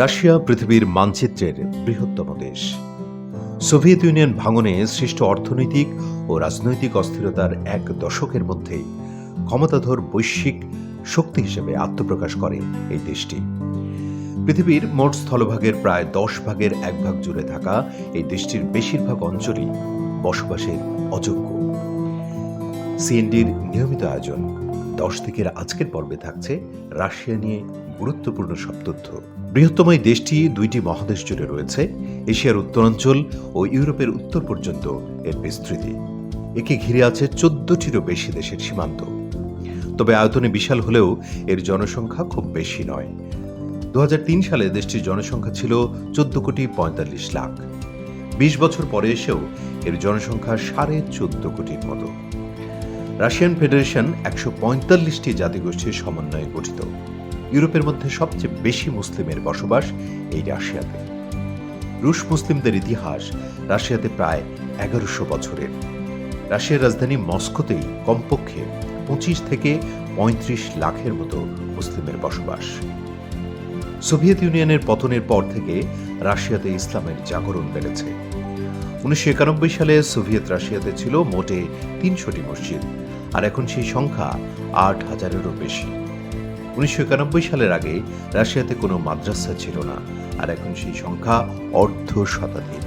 Russia পৃথিবীর মানচিত্রের বৃহত্তম দেশ। সোভিয়েত ইউনিয়ন ভাঙনে সৃষ্ট অর্থনৈতিক ও রাজনৈতিক অস্থিরতার এক দশকের মধ্যেই ক্ষমতাধর বৈশ্বিক শক্তি হিসেবে আত্মপ্রকাশ করে এই দেশটি। পৃথিবীর মোট স্থলভাগের প্রায় দশ ভাগের এক ভাগ জুড়ে থাকা এই দেশটির বেশিরভাগ অঞ্চলই বসবাসের অযোগ্য। সিএনডির নিয়মিত আয়োজন দশ দিকের আজকের পর্বে থাকছে রাশিয়া নিয়ে গুরুত্বপূর্ণ সব তথ্য। বৃহত্তম এই দেশটি দুইটি মহাদেশ জুড়ে রয়েছে, এশিয়ার উত্তরাঞ্চল ও ইউরোপের উত্তর পর্যন্ত এর বিস্তৃতি। একে ঘিরে আছে চোদ্দটিরও বেশি দেশের সীমান্ত। তবে আয়তনে বিশাল হলেও এর জনসংখ্যা খুব বেশি নয়। দু সালে দেশটির জনসংখ্যা ছিল চোদ্দ কোটি পঁয়তাল্লিশ লাখ। বিশ বছর পরে এসেও এর জনসংখ্যা সাড়ে চোদ্দ কোটির মতো। রাশিয়ান ফেডারেশন একশো পঁয়তাল্লিশটি জাতিগোষ্ঠীর সমন্বয়ে গঠিত। ইউরোপের মধ্যে সবচেয়ে বেশি মুসলিমের বসবাস এই রাশিয়াতে। রুশ মুসলিমদের ইতিহাস রাশিয়াতে প্রায় এগারোশো বছরের। রাশিয়ার রাজধানী মস্কোতেই কমপক্ষে পঁচিশ থেকে পঁয়ত্রিশ লাখের মতো মুসলিমের বসবাস। সোভিয়েত ইউনিয়নের পতনের পর থেকে রাশিয়াতে ইসলামের জাগরণ বেড়েছে। উনিশশো একানব্বই সালে সোভিয়েত রাশিয়াতে ছিল মোটে তিনশোটি মসজিদ, আর এখন সেই সংখ্যা আট হাজারেরও বেশি। উনিশশো একানব্বই সালের আগে রাশিয়াতে কোনো মাদ্রাসা ছিল না, আর এখন সেই সংখ্যা অর্ধ শতাধিক।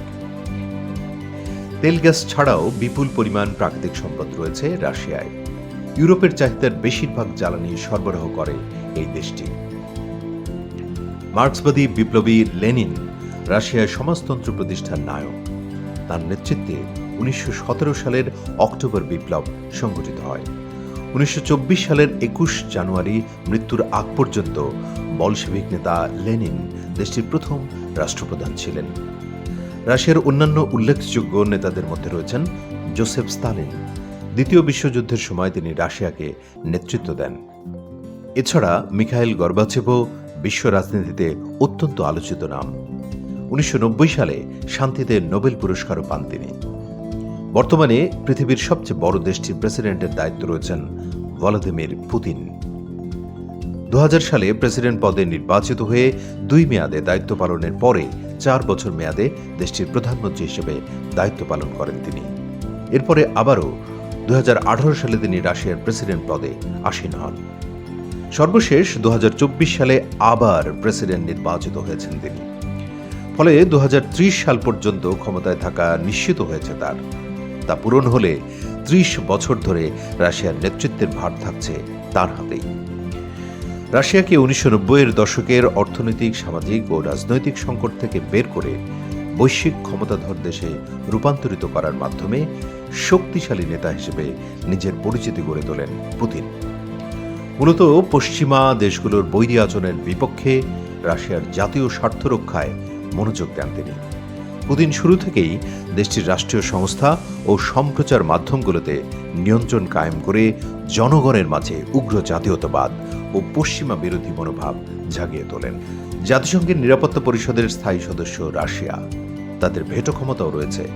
তেল গ্যাস ছাড়াও বিপুল পরিমাণ প্রাকৃতিক সম্পদ রয়েছে রাশিয়ায়। ইউরোপের চাহিদার বেশিরভাগ জ্বালানি সরবরাহ করে এই দেশটি। মার্ক্সবাদী বিপ্লবী লেনিন রাশিয়ায় সমাজতন্ত্র প্রতিষ্ঠার নায়ক। তার নেতৃত্বে উনিশশো সতেরো সালের অক্টোবর বিপ্লব সংঘটিত হয়। উনিশশো চব্বিশ সালের একুশ জানুয়ারি মৃত্যুর আগ পর্যন্ত বলশেভিক নেতা লেনিন দেশটির প্রথম রাষ্ট্রপ্রধান ছিলেন। রাশিয়ার অন্যান্য উল্লেখযোগ্য নেতাদের মধ্যে রয়েছেন জোসেফ স্তালিন। দ্বিতীয় বিশ্বযুদ্ধের সময় তিনি রাশিয়াকে নেতৃত্ব দেন। এছাড়া মিখাইল গর্বাচেভও বিশ্ব রাজনীতিতে অত্যন্ত আলোচিত নাম। উনিশশো নব্বই সালে শান্তিতে নোবেল পুরস্কারও পান তিনি। বর্তমানে পৃথিবীর সবচেয়ে বড় দেশটির প্রেসিডেন্টের দায়িত্ব রয়েছেন ভলাদিমির পুতিন। দু সালে প্রেসিডেন্ট পদে নির্বাচিত হয়ে দুই মেয়াদে দায়িত্ব পালনের পরে চার বছর মেয়াদে দেশটির প্রধানমন্ত্রী হিসেবে দায়িত্ব পালন করেন তিনি। এরপরে আবারও দুই হাজার আঠারো সালে তিনি রাশিয়ার প্রেসিডেন্ট পদে আসীন হন। সর্বশেষ দু হাজার চব্বিশ সালে আবার প্রেসিডেন্ট নির্বাচিত হয়েছেন তিনি। ফলে দু হাজার ত্রিশ সাল পর্যন্ত ক্ষমতায় থাকা নিশ্চিত হয়েছে তার। তা পূরণ হলে ত্রিশ বছর ধরে রাশিয়ার নেতৃত্বের ভার থাকছে তার হাতেই। রাশিয়াকে উনিশশো নব্বইয়ের দশকের অর্থনৈতিক, সামাজিক ও রাজনৈতিক সংকট থেকে বের করে বৈশ্বিক ক্ষমতাধর দেশে রূপান্তরিত করার মাধ্যমে শক্তিশালী নেতা হিসেবে নিজের পরিচিতি গড়ে তোলেন পুতিন। মূলত পশ্চিমা দেশগুলোর বৈরী আচরণের বিপক্ষে রাশিয়ার জাতীয় স্বার্থ রক্ষায় মনোযোগ দেন তিনি। পুতিন শুরু থেকেই দেশটির রাষ্ট্রীয় সংস্থা ও সম্প্রচার মাধ্যমগুলোতে নিয়ন্ত্রণ কায়েম করে জনগণের মাঝে উগ্র জাতীয়তাবাদ ও পশ্চিমা বিরোধী মনোভাব জাগিয়ে তোলেন। জাতিসংঘের নিরাপত্তা পরিষদের স্থায়ী সদস্য রাশিয়া। তাদের ভেটো ক্ষমতাও রয়েছে।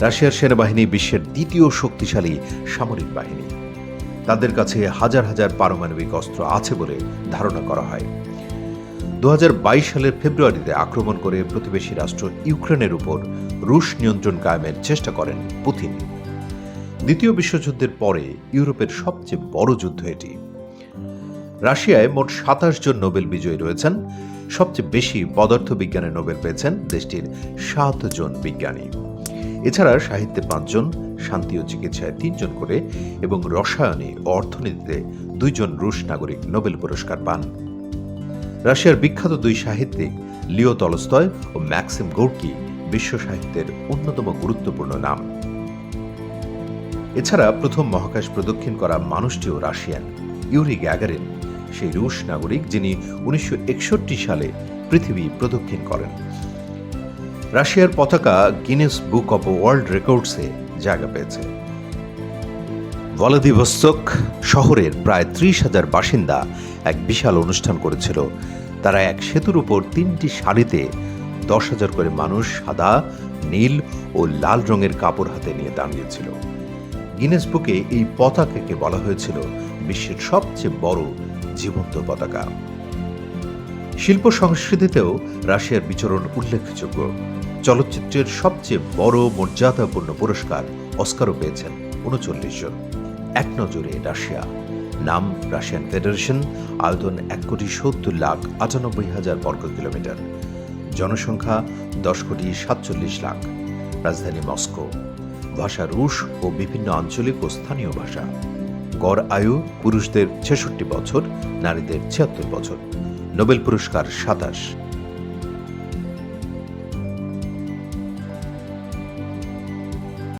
রাশিয়ার সেনাবাহিনী বিশ্বের দ্বিতীয় শক্তিশালী সামরিক বাহিনী। তাদের কাছে হাজার হাজার পারমাণবিক অস্ত্র আছে বলে ধারণা করা হয়। দু হাজার বাইশ সালের ফেব্রুয়ারিতে আক্রমণ করে প্রতিবেশী রাষ্ট্র ইউক্রেনের উপর রুশ নিয়ন্ত্রণ কায়েমের চেষ্টা করেন পুতিন। দ্বিতীয় বিশ্বযুদ্ধের পরে ইউরোপের সবচেয়ে বড় যুদ্ধ এটি। রাশিয়ায় মোট সাতাশ জন নোবেল বিজয়ী রয়েছেন। সবচেয়ে বেশি পদার্থবিজ্ঞানে নোবেল পেয়েছেন দেশটির সাত জন বিজ্ঞানী। এছাড়া সাহিত্যে পাঁচজন শান্তি ও চিকিৎসায় তিনজন করে এবং রসায়নে অর্থনীতিতে দুইজন রুশ নাগরিক নোবেল পুরস্কার পান। রাশিয়ার বিখ্যাত দুই সাহিত্যিক লিও তলস্তয় ও ম্যাক্সিম গোর্কি বিশ্ব সাহিত্যের অন্যতম গুরুত্বপূর্ণ নাম। এছাড়া প্রথম মহাকাশ প্রদক্ষিণ করা মানুষটিও রাশিয়ান, ইউরি গ্যাগারিন, সেই রুশ নাগরিক যিনি উনিশশো একষট্টি সালে পৃথিবী প্রদক্ষিণ করেন। রাশিয়ার পতাকা গিনেস বুক অব ওয়ার্ল্ড রেকর্ডসে জায়গা পেয়েছে। ভলাদিভস্তক শহরের প্রায় ত্রিশ হাজার বাসিন্দা এক বিশাল অনুষ্ঠান করেছিল। তারা এক সেতুর উপর তিনটি শাড়িতে দশ হাজার করে মানুষ সাদা, নীল ও লাল রঙের কাপড় হাতে নিয়ে দাঁড়িয়েছিল গিনেস বুকে এই পতাকাকে বলা হয়েছিল বিশ্বের সবচেয়ে বড় জীবন্ত পতাকা। শিল্প সংস্কৃতিতেও রাশিয়ার বিচরণ উল্লেখযোগ্য। চলচ্চিত্রের সবচেয়ে বড় মর্যাদাপূর্ণ পুরস্কার অস্কারও পেয়েছেন উনচল্লিশ জন। এক নজরে রাশিয়া। নাম রাশিয়ান ফেডারেশন, আয়তন এক কোটি সত্তর লাখ আটানব্বই হাজার বর্গ কিলোমিটার। জনসংখ্যা দশ কোটি সাতচল্লিশ লাখ। রাজধানী মস্কো। ভাষা রুশ ও বিভিন্ন আঞ্চলিক ও স্থানীয় ভাষা। গড় আয়ু পুরুষদের ছেষট্টি বছর, নারীদের ছিয়াত্তর বছর। নোবেল পুরস্কার সাতাশ।